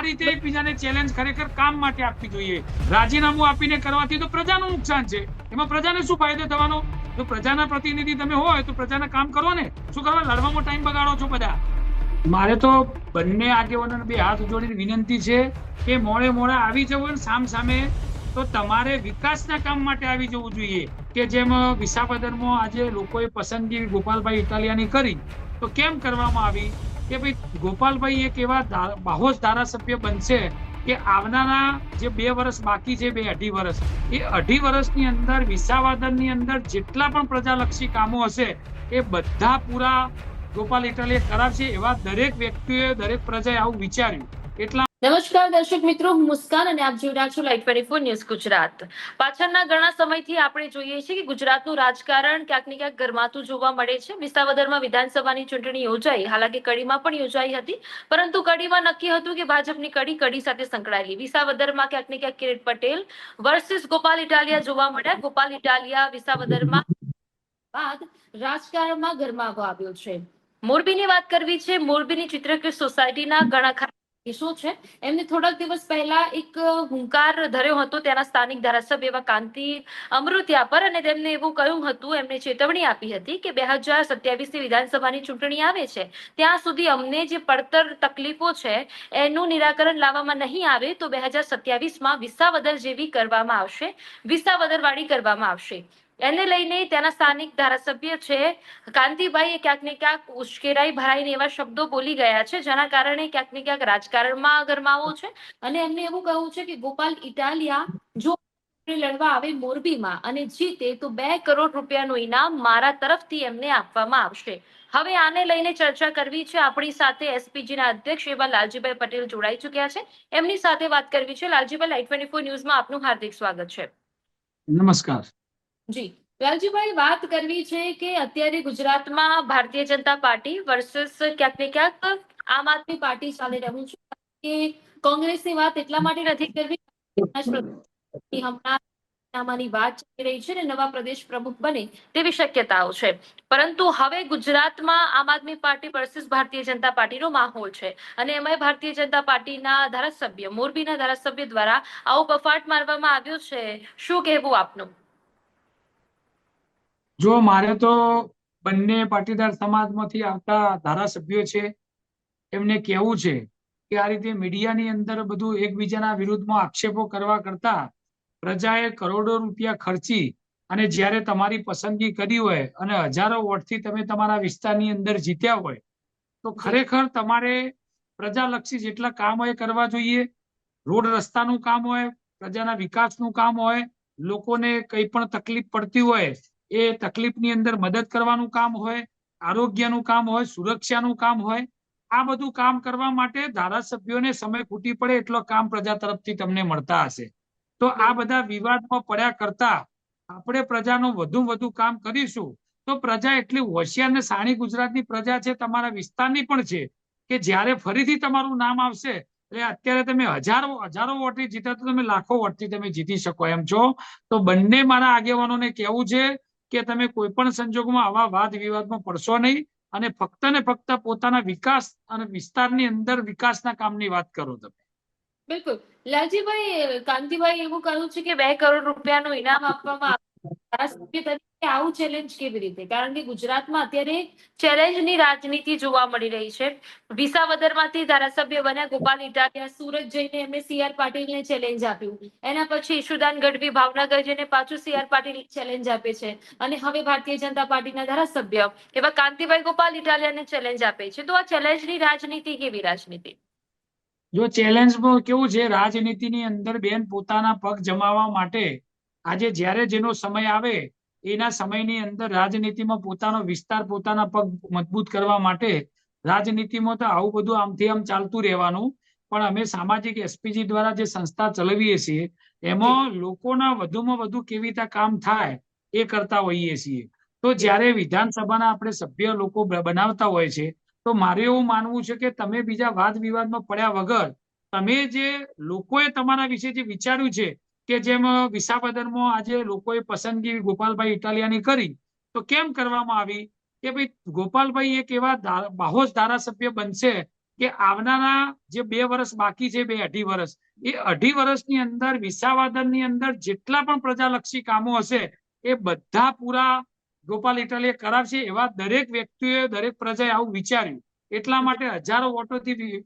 આ રીતે એકબીજાને ચેલેન્જ ખરેખર કામ માટે આપવી જોઈએ. રાજીનામું આપીને કરવાથી તો પ્રજાનું નુકસાન છે. એમાં પ્રજાને શું ફાયદો થવાનો? તો પ્રજાના પ્રતિનિધિ તમે હોય તો પ્રજાના કામ કરો ને. શું કરવા? લડવામાં ટાઈમ બગાડો છો બધા. મારે તો બંને આગેવાનોને બે હાથ જોડીને વિનંતી છે કે મોડે મોડે આવી જવું ને સામ સામે તો તમારે વિકાસના કામ માટે આવી જવું જોઈએ. કે જેમ વિસાવદરમાં આજે લોકોએ પસંદગી ગોપાલભાઈ ઇટાલિયાની કરી, તો કેમ કરવામાં આવી? કે ભાઈ ગોપાલભાઈ એક એવા બાહોશ ધારાસભ્ય બનશે કે આવનારા જે બે વર્ષ બાકી છે, બે અઢી વર્ષ, એ અઢી વર્ષની અંદર, વિસાવાદનની અંદર જેટલા પણ પ્રજાલક્ષી કામો હશે, એ બધા પૂરા ગોપાલ ઇટાલીએ કરાવશે એવા દરેક વ્યક્તિએ દરેક પ્રજાએ આવું વિચાર્યું. એટલા નમસ્કાર દર્શક મિત્રો, હું મુસ્કાન અને આપ જોઈ છો light twenty four news Gujarat. પાછળના ઘણા સમયથી આપણે જોઈએ છીએ કે ગુજરાતનું રાજકારણ ક્યાંક ને ક્યાંક ગરમાતું જોવા મળે છે. વિસાવદરમાં વિધાનસભાની ચૂંટણી યોજાઈ. હાલાકી કડીમાં પણ યોજાઈ હતી. પરંતુ કડીમાં નક્કી હતું કે ભાજપની કડી કડી સાથે સંકળાયેલી. વિસાવદરમાં ક્યાંક ને ક્યાંક કિરીટ પટેલ વર્સિસ ગોપાલ ઇટાલિયા જોવા મળ્યા. ગોપાલ ઇટાલિયા વિસાવદરમાં બાદ રાજકારણમાં ગરમાવો આવ્યો છે. મોરબીની વાત કરવી છે. મોરબીની ચિત્રકૃત સોસાયટીના ઘણા કેસો છે? એમને થોડાક દિવસ પહેલા એક હુંકાર ધર્યો હતો ત્યાંના સ્થાનિક ધારાસભ્ય એવા કાંતિ અમૃત્યા પર અને તેમને એવું કહ્યું હતું એમને ચેતવણી આપી હતી કે બે હજાર સત્યાવીસની વિધાનસભાની ચૂંટણી આવે છે, ત્યાં સુધી અમને જે પડતર તકલીફો છે એનું નિરાકરણ લાવવામાં નહીં આવે તો બે હજાર સત્યાવીસમાં વિસાવદર જેવી કરવામાં આવશે, વિસાવદરવાળી કરવામાં આવશે. એને લઈને ત્યાંના સ્થાનિક ધારાસભ્ય છે કાંતિભાઈ એ ક્યાંક ને ક્યાંક ઉશ્કેરાઈ ભરાઈને એવા શબ્દો બોલી ગયા છે, જેના કારણે ક્યાંક ને ક્યાંક રાજકારણમાં ગરમાવો છે. અને એમને એવું કહ્યું છે કે ગોપાલ ઇટાલિયા જો લડવા આવે મોરબીમાં અને જીતે તો બે કરોડ રૂપિયાનું ઇનામ મારા તરફથી એમને આપવામાં આવશે. હવે આને લઈને ચર્ચા કરવી છે. આપણી સાથે એસપીજી ના અધ્યક્ષ એવા લાલજીભાઈ પટેલ જોડાઈ ચુક્યા છે. એમની સાથે વાત કરવી છે. લાલજીભાઈ લાઈટ ટ્વેન્ટી ફોર ન્યૂઝમાં આપનું હાર્દિક સ્વાગત છે. નમસ્કાર. જી. લાલજીભાઈ, વાત કરવી છે કે અત્યારે ગુજરાતમાં ભારતીય જનતા પાર્ટી વર્સસ ક્યાંક ને ક્યાંક આમ આદમી પાર્ટી ચાલી રહ્યું છે. કે કોંગ્રેસની વાત એટલા માટે નથી કરવી હમણાં વાત ચાલી રહી છે ને નવા પ્રદેશ પ્રમુખ બને તેવી શક્યતાઓ છે. પરંતુ હવે ગુજરાતમાં આમ આદમી પાર્ટી વર્સિસ ભારતીય જનતા પાર્ટીનો માહોલ છે. અને એમાંય ભારતીય જનતા પાર્ટીના ધારાસભ્ય, મોરબીના ધારાસભ્ય દ્વારા આવો બફાટ મારવામાં આવ્યો છે. શું કહેવું આપનું? જો મારે તો બંને પાટીદાર સમાજમાંથી આવતા ધારાસભ્યો છે, એમને કહેવું છે કે આ રીતે મીડિયાની અંદર બધું એકબીજાના વિરુદ્ધમાં આક્ષેપો કરવા કરતા પ્રજાએ કરોડો રૂપિયા ખર્ચી અને જ્યારે તમારી પસંદગી કરી હોય અને હજારો વોટથી તમે તમારા વિસ્તારની અંદર જીત્યા હોય, તો ખરેખર તમારે પ્રજાલક્ષી જેટલા કામ હોય કરવા જોઈએ. રોડ રસ્તાનું કામ હોય, પ્રજાના વિકાસનું કામ હોય, લોકોને કંઈ પણ તકલીફ પડતી હોય એ તકલીફની અંદર મદદ કરવાનું કામ હોય, આરોગ્યનું કામ હોય, સુરક્ષાનું કામ હોય, આ બધું કામ કરવા માટે ધારાસભ્યોને સમય ખૂટી પડે એટલો કામ પ્રજા તરફથી તમને મળતા હશે. તો આ બધા વિવાદમાં પડ્યા કરતા આપણે પ્રજાનું વધુ વધુ કામ કરીશું. તો પ્રજા એટલી હોશિયાર ને સાણી ગુજરાતની પ્રજા છે, તમારા વિસ્તારની પણ છે, કે જ્યારે ફરીથી તમારું નામ આવશે, એટલે અત્યારે તમે હજારો હજારો વોટથી જીતા તો તમે લાખો વોટથી તમે જીતી શકો, એમ છો? તો બંને મારા આગેવાનોને કહેવું છે કે તમે કોઈ પણ સંજોગોમાં આવા વાદ વિવાદમાં પડશો નહીં અને ફક્ત ને ફક્ત પોતાના વિકાસ અને વિસ્તારની અંદર વિકાસના કામની વાત કરો તમે બિલકુલ લાલજીભાઈ, કાંતિભાઈ એવું કહ્યું છે કે બે કરોડ રૂપિયાનું ઇનામ આપવામાં આવે. આવું ચેલેન્જ કેવી રીતે? કારણ કે ગુજરાતમાં અત્યારે ચેલેન્જની રાજનીતિ જોવા મળી રહી છે. વિસાવદરમાંથી ધારાસભ્ય બન્યા ગોપાલ ઇટાલિયા, સુરત જઈને એમને સીઆર પાટીલને ચેલેન્જ આપ્યું. એના પછી ઈશુદાન ગઢવી, ભાવનગર જઈને પાછું સીઆર પાટીલ ચેલેન્જ આપે છે. અને હવે ભારતીય જનતા પાર્ટીના ધારાસભ્ય એવા કાંતિભાઈ ગોપાલ ઇટાલિયાને ચેલેન્જ આપે છે. તો આ ચેલેન્જની રાજનીતિ કેવી રાજનીતિ? જો ચેલેન્જ કેવું છે, રાજનીતિની અંદર બેન પોતાના પગ જમાવવા માટે આજે જ્યારે જેનો સમય આવે એના સમયની અંદર રાજનીતિમાં પોતાનો વિસ્તાર પોતાના પગ મજબૂત કરવા માટે રાજનીતિમાં તો આવું બધું આમથી આમ ચાલતું રહેવાનું. પણ અમે સામાજિક એસપીજી દ્વારા જે સંસ્થા ચલાવીએ છીએ, એમાં લોકોના વધુમાં વધુ કેવી રીતે કામ થાય એ કરતા હોઈએ છીએ. તો જ્યારે વિધાનસભાના આપણે સભ્ય લોકો બનાવતા હોય છે, તો મારે એવું માનવું છે કે તમે બીજા વાદ વિવાદમાં પડ્યા વગર તમે જે લોકોએ તમારા વિશે જે વિચાર્યું છે કે જેમ વિસાવદરમાં આજે લોકોએ પસંદગી ગોપાલભાઈ ઇટાલિયાની કરી, તો કેમ કરવામાં આવી? કે ભાઈ ગોપાલભાઈ એક એવા બાહોશ ધારાસભ્ય બનશે કે આવનારા જે બે વર્ષ બાકી છે, બે અઢી વર્ષ, એ અઢી વર્ષની અંદર વિસાવદરની અંદર જેટલા પણ પ્રજાલક્ષી કામો હશે, એ બધા પૂરા ગોપાલ ઇટાલીએ કરાવશે એવા દરેક વ્યક્તિએ, દરેક પ્રજાએ આવું વિચાર્યું. એટલા માટે હજારો વોટોથી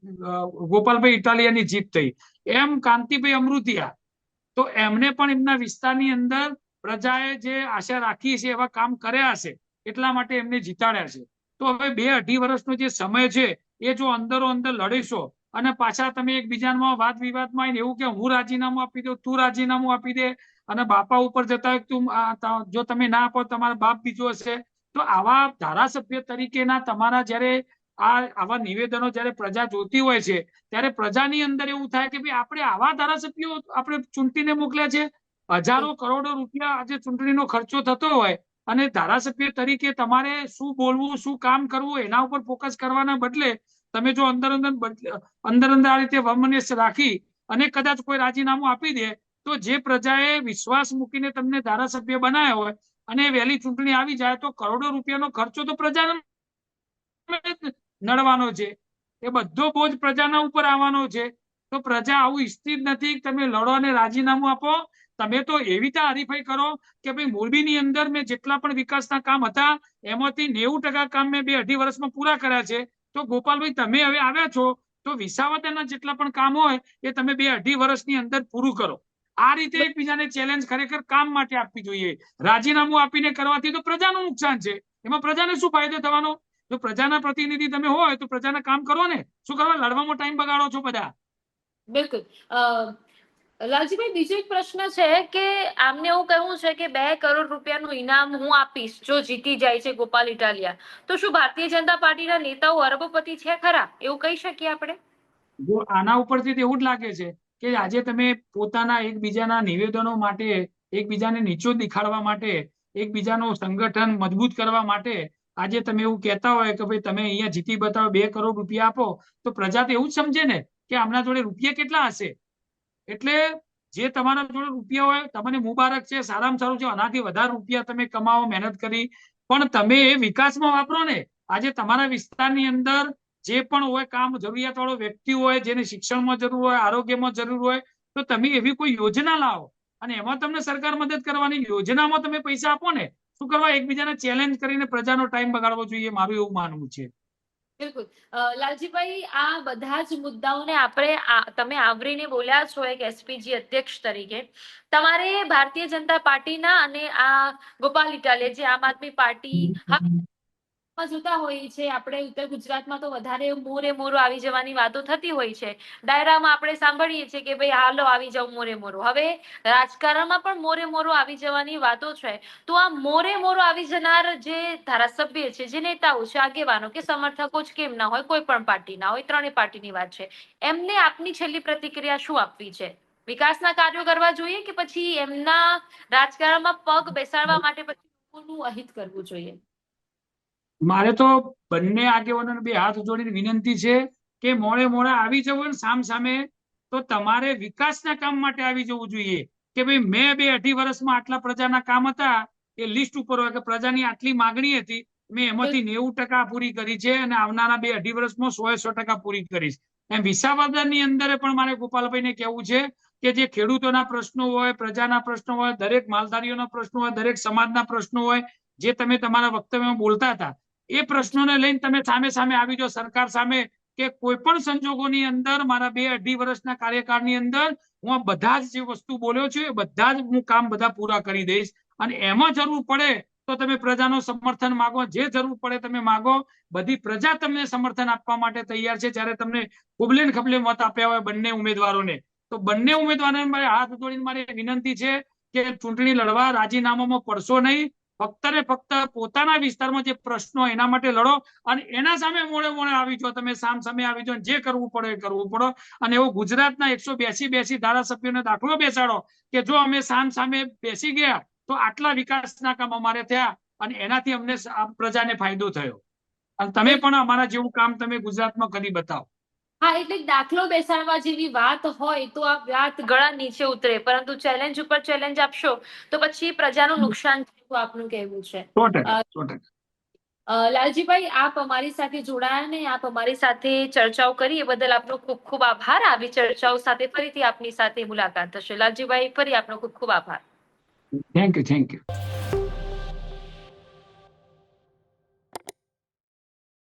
ગોપાલભાઈ ઇટાલિયાની જીત થઈ. એમ કાંતિભાઈ અમૃતિયા તો એમને પણ એમના વિસ્તારની અંદર પ્રજાએ જે આશા રાખી છે, એવા કામ કર્યા હશે, એટલા માટે એમને જીતાડ્યા છે. તો હવે બે અઢી વર્ષનો જે સમય છે, એ જો અંદરો અંદર લડીશો અને પાછા તમે એકબીજામાં વાદ વિવાદમાં આવીને એવું કે હું રાજીનામું આપી દઉં, તું રાજીનામું આપી દે અને બાપા ઉપર જતા તું જો તમે ના આપો તમારા બાપ બીજો હશે. તો આવા ધારાસભ્ય તરીકેના તમારા જ્યારે આ આવા નિવેદનો જયારે પ્રજા જોતી હોય છે, ત્યારે પ્રજાની અંદર એવું થાય કે ભાઈ આપણે આવા ધારાસભ્યો આપણે ચૂંટીને મોકલ્યા છે. હજારો કરોડો રૂપિયા આજે ચૂંટણીનો ખર્ચો થતો હોય અને ધારાસભ્ય તરીકે તમારે શું બોલવું, શું કામ કરવું એના ઉપર ફોકસ કરવાના બદલે તમે જો અંદર અંદર અંદર અંદર આ રીતે વમનેશ રાખી અને કદાચ કોઈ રાજીનામું આપી દે, તો જે પ્રજાએ વિશ્વાસ મૂકીને તમને ધારાસભ્ય બનાવ્યા હોય અને વહેલી ચૂંટણી આવી જાય તો કરોડો રૂપિયાનો ખર્ચો તો પ્રજાને નડવાનો છે. એ બધો બોજ પ્રજાના ઉપર આવવાનો છે. તો પ્રજા આવું ઈચ્છતી જ નથી. તમે લડો અને રાજીનામું આપો. તમે તો એવી રીતે હરીફાઈ કરો કે ભાઈ મોરબીની અંદર મેં જેટલા પણ વિકાસના કામ હતા, એમાંથી નેવું ટકા કામ મેં બે અઢી વર્ષમાં પૂરા કર્યા છે. તો ગોપાલભાઈ, તમે હવે આવ્યા છો, તો વિસાવદરના જેટલા પણ કામ હોય, એ તમે બે અઢી વર્ષની અંદર પૂરું કરો. આ રીતે એકબીજાને ચેલેન્જ ખરેખર કામ માટે આપવી જોઈએ. રાજીનામું આપીને કરવાથી તો પ્રજાનું નુકસાન છે. એમાં પ્રજાને શું ફાયદો થવાનો? જો પ્રજાના પ્રતિનિધિ તમે હોય તો પ્રજાના કામ કરો ને. શું કરવા? લડવામાં ટાઈમ બગાડો છો બધા. બિલકુલ. લાલજીભાઈ બીજો એક પ્રશ્ન છે કે આમને એવું કહેવું છે કે બે કરોડ રૂપિયાનું ઇનામ હું આપીશ જો જીતી જાય છે ગોપાલ ઇટાલિયા. તો શું ભારતીય જનતા પાર્ટીના નેતાઓ અરબપતિ છે ખરા? એવું કહી શકીએ આપણે? જો આના ઉપરથી તો એવું જ લાગે છે કે આજે તમે પોતાના એકબીજાના નિવેદનો માટે એકબીજાને નીચો દેખાડવા માટે એકબીજાનું સંગઠન મજબૂત કરવા માટે આજે તમે એવું કહેતા હોય કે ભાઈ તમે અહીંયા જીતી બતાવો, બે કરોડ રૂપિયા આપો, તો પ્રજા તો એવું જ સમજે ને કે આમના જોડે રૂપિયા કેટલા હશે. એટલે જે તમારા જોડે રૂપિયા હોય, તમને મુબારક છે, સારામાં સારું છે, આનાથી વધારે રૂપિયા તમે કમાવો, મહેનત કરી. પણ તમે એ વિકાસમાં વાપરો ને, આજે તમારા વિસ્તારની અંદર જે પણ હોય કામ જરૂરિયાત વાળો વ્યક્તિ હોય, જેને શિક્ષણમાં જરૂર હોય, આરોગ્યમાં જરૂર હોય, તો તમે એવી કોઈ યોજના લાવો. અને એમાં તમને સરકાર મદદ કરવાની યોજનામાં તમે પૈસા આપો ને શું કરવા એકબીજાને ચેલેન્જ કરીને પ્રજાનો ટાઈમ બગાડવો જોઈએ? મારું એવું માનવું છે. બિલકુલ. લાલજીભાઈ, આ બધા જ મુદ્દાઓને આપણે તમે આવરીને બોલ્યા છો એક એસપીજી અધ્યક્ષ તરીકે. તમારે ભારતીય જનતા પાર્ટીના અને આ ગોપાલ ઇટાલિયા જે આમ આદમી પાર્ટી માં જોતા હોઈએ છે. આપણે ઉત્તર ગુજરાતમાં તો વધારે મોરે મોરો આવી જવાની વાતો થતી હોય છે. ડાયરામાં આપણે સાંભળીએ છીએ કે ભાઈ હાલો આવી જાવ મોરે મોરો. હવે રાજકારણમાં પણ મોરે મોરો આવી જવાની વાતો છે. તો આ મોરે મોરો આવી જનાર જે ધારાસભ્ય છે જે નેતાઓ છે આગેવાનો કે સમર્થકો જ કેમ ના હોય કોઈ પણ પાર્ટીના હોય ત્રણેય પાર્ટીની વાત છે. એમને આપની છેલ્લી પ્રતિક્રિયા શું આપવી છે? વિકાસના કાર્યો કરવા જોઈએ કે પછી એમના રાજકારણમાં પગ બેસાડવા માટે પછી લોકોનું અહિત કરવું જોઈએ? મારે તો બંને આગેવાનોને બે હાથ જોડીને વિનંતી છે કે મોડે મોડા આવી જવું ને સામ સામે તો તમારે વિકાસના કામ માટે આવી જવું જોઈએ. કે ભાઈ મેં બે અઢી વર્ષમાં આટલા પ્રજાના કામ હતા એ લિસ્ટ ઉપર હોય કે પ્રજાની આટલી માગણી હતી મેં એમાંથી નેવું ટકા પૂરી કરી છે અને આવનારા બે અઢી વર્ષમાં સો એ સો ટકા પૂરી કરીશ. એમ વિસાવદરની અંદર પણ મારે ગોપાલભાઈને કહેવું છે કે જે ખેડૂતોના પ્રશ્નો હોય પ્રજાના પ્રશ્નો હોય દરેક માલધારીઓના પ્રશ્નો હોય દરેક સમાજના પ્રશ્નો હોય જે તમે તમારા વક્તવ્યમાં બોલતા હતા એ પ્રશ્નોને લઈને તમે સામે સામે આવી જાઓ સરકાર સામે કે કોઈ પણ સંજોગોની અંદર, મારા બે અઢી વર્ષના કાર્યકાળની અંદર હું બધા જ જે વસ્તુ બોલ્યો છું એ બધા જ હું કામ બધા પૂરા કરી દઈશ. અને એમાં જરૂર પડે તો તમે પ્રજાનો સમર્થન માગો. જે જરૂર પડે તમે માગો. બધી પ્રજા તમને સમર્થન આપવા માટે તૈયાર છે. જ્યારે તમને ખુબલેન ખબલે મત આપ્યા હોય બંને ઉમેદવારોને. તો બંને ઉમેદવારોને મારે હાથ જોડીને મારી વિનંતી છે કે ચૂંટણી લડવા રાજીનામામાં પડશો નહીં. ફક્ત ને ફક્ત પોતાના વિસ્તારમાં જે પ્રશ્નો એના માટે લડો અને એના સામે મોડે મોડે આવી જાઓ, તમે સામ સામે આવી જાઓ જે કરવું પડે એ કરવું પડો. અને એવો ગુજરાતના એકસો બેસી બેસી ધારાસભ્યોને દાખલો બેસાડો કે જો અમે સામ સામે બેસી ગયા તો આટલા વિકાસના કામ અમારે થયા અને એનાથી અમને પ્રજાને ફાયદો થયો. અને તમે પણ અમારા જેવું કામ તમે ગુજરાતમાં કરી બતાવો. હા, એટલે દાખલો બેસાડવા જેવી વાત હોય તો આ વાત ગળા નીચે ઉતરે. પરંતુ ચેલેન્જ ઉપર ચેલેન્જ આપશો તો પછી પ્રજાનું નુકસાન એવું આપનું કહેવું છે. લાલજીભાઈ આપ અમારી સાથે જોડાયા ને આપ અમારી સાથે ચર્ચાઓ કરી એ બદલ આપનો ખૂબ ખૂબ આભાર. આવી ચર્ચાઓ સાથે ફરીથી આપની સાથે મુલાકાત થશે. લાલજીભાઈ ફરી આપનો ખૂબ ખૂબ આભાર. Thank you thank you